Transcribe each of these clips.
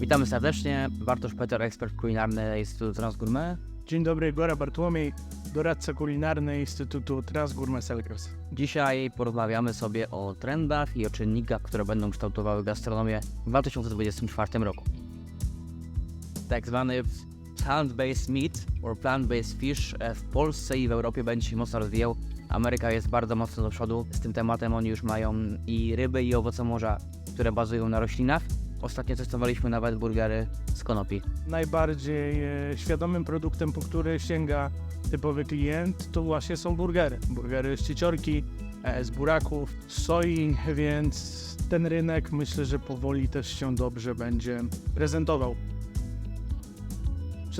Witamy serdecznie. Bartosz Peter, ekspert kulinarny Instytutu Transgourmet. Dzień dobry, Gora Bartłomiej, doradca kulinarny Instytutu Transgourmet Selgros. Dzisiaj porozmawiamy sobie o trendach i o czynnikach, które będą kształtowały gastronomię w 2024 roku. Tak zwany plant-based meat or plant-based fish e, w Polsce i w Europie będzie się mocno rozwijał. Ameryka jest bardzo mocno do przodu z tym tematem. Oni już mają i ryby, i owoce morza, które bazują na roślinach. Ostatnio testowaliśmy nawet burgery z konopi. Najbardziej e, świadomym produktem, po który sięga typowy klient, to właśnie są burgery. Burgery z cieciorki, e, z buraków, z soi, więc ten rynek myślę, że powoli też się dobrze będzie prezentował.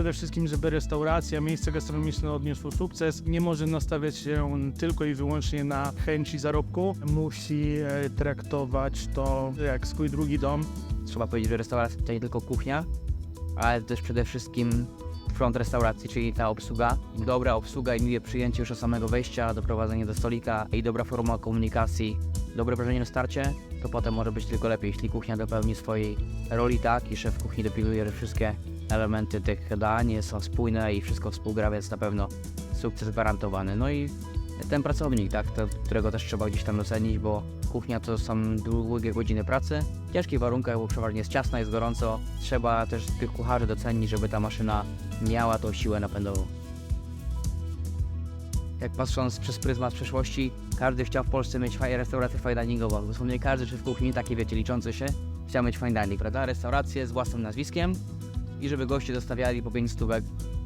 Przede wszystkim, żeby restauracja, miejsce gastronomiczne odniosło sukces, nie może nastawiać się tylko i wyłącznie na chęci zarobku. Musi e, traktować to jak swój drugi dom, Trzeba powiedzieć, że restauracja to nie tylko kuchnia, ale też przede wszystkim front restauracji, czyli ta obsługa. Dobra obsługa i miłe przyjęcie już od samego wejścia, doprowadzenie do stolika i dobra forma komunikacji, dobre wrażenie na starcie, to potem może być tylko lepiej, jeśli kuchnia dopełni swojej roli tak i szef kuchni dopilnuje, że wszystkie elementy tych dań są spójne i wszystko współgra, więc na pewno sukces gwarantowany. No i ten pracownik, tak, to, którego też trzeba gdzieś tam docenić, bo kuchnia to są długie godziny pracy, w ciężkich warunkach, bo przeważnie jest ciasno, jest gorąco. Trzeba też tych kucharzy docenić, żeby ta maszyna miała tą siłę napędową. Jak patrząc przez pryzmat przeszłości, każdy chciał w Polsce mieć fajną restaurację fine diningową. Dosłownie każdy szef kuchni, taki wiecie, liczący się, chciał mieć fine dining, prawda? Restaurację z własnym nazwiskiem i żeby goście dostawiali po 5 stówek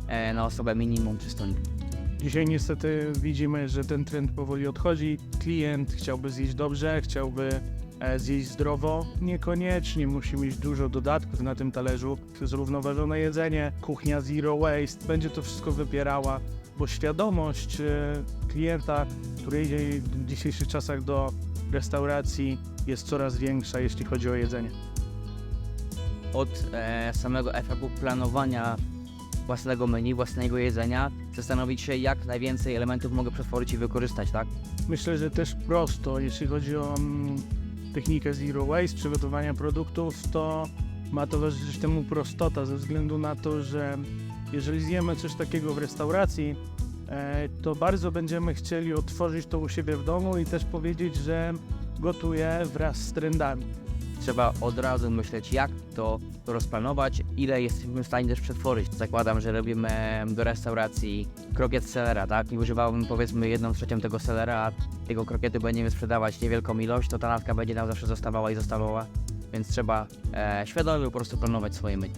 e, na osobę minimum 300 Dzisiaj niestety widzimy, że ten trend powoli odchodzi. Klient chciałby zjeść dobrze, chciałby e, zjeść zdrowo. Niekoniecznie musi mieć dużo dodatków na tym talerzu. Zrównoważone jedzenie, kuchnia zero waste, będzie to wszystko wypierała, bo świadomość e, klienta, który idzie w dzisiejszych czasach do restauracji jest coraz większa, jeśli chodzi o jedzenie. Od e, samego efektu planowania własnego menu, własnego jedzenia, zastanowić się, jak najwięcej elementów mogę przetworzyć i wykorzystać, tak? Myślę, że też prosto, jeśli chodzi o mm, technikę zero waste, przygotowania produktów, to ma towarzyszyć temu prostota ze względu na to, że jeżeli zjemy coś takiego w restauracji, e, to bardzo będziemy chcieli otworzyć to u siebie w domu i też powiedzieć, że gotuję wraz z trendami. Trzeba od razu myśleć, jak to rozplanować, ile jesteśmy w stanie też przetworzyć. Zakładam, że robimy do restauracji krokiet selera, tak? I używałbym powiedzmy jedną trzecią tego selera, a tego krokiety będziemy sprzedawać niewielką ilość, to ta natka będzie nam zawsze zostawała i zostawała, więc trzeba e, świadomie po prostu planować swoje menu.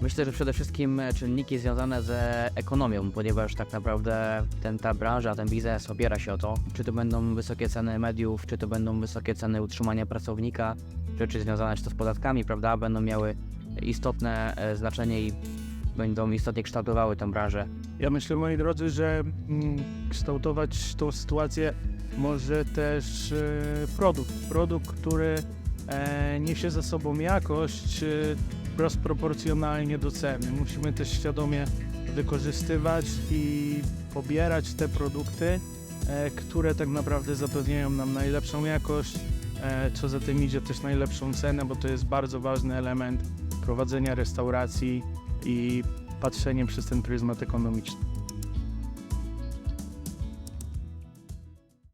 Myślę, że przede wszystkim e, czynniki związane ze ekonomią, ponieważ tak naprawdę ten, ta branża, ten biznes opiera się o to, czy to będą wysokie ceny mediów, czy to będą wysokie ceny utrzymania pracownika, rzeczy związane czy to z podatkami, prawda, będą miały istotne e, znaczenie i będą istotnie kształtowały tę branżę. Ja myślę, moi drodzy, że mm, kształtować tą sytuację może też e, produkt. Produkt, który e, niesie ze sobą jakość e, rozproporcjonalnie do ceny. Musimy też świadomie wykorzystywać i pobierać te produkty, e, które tak naprawdę zapewniają nam najlepszą jakość, e, co za tym idzie też najlepszą cenę, bo to jest bardzo ważny element prowadzenia restauracji i patrzenie przez ten pryzmat ekonomiczny.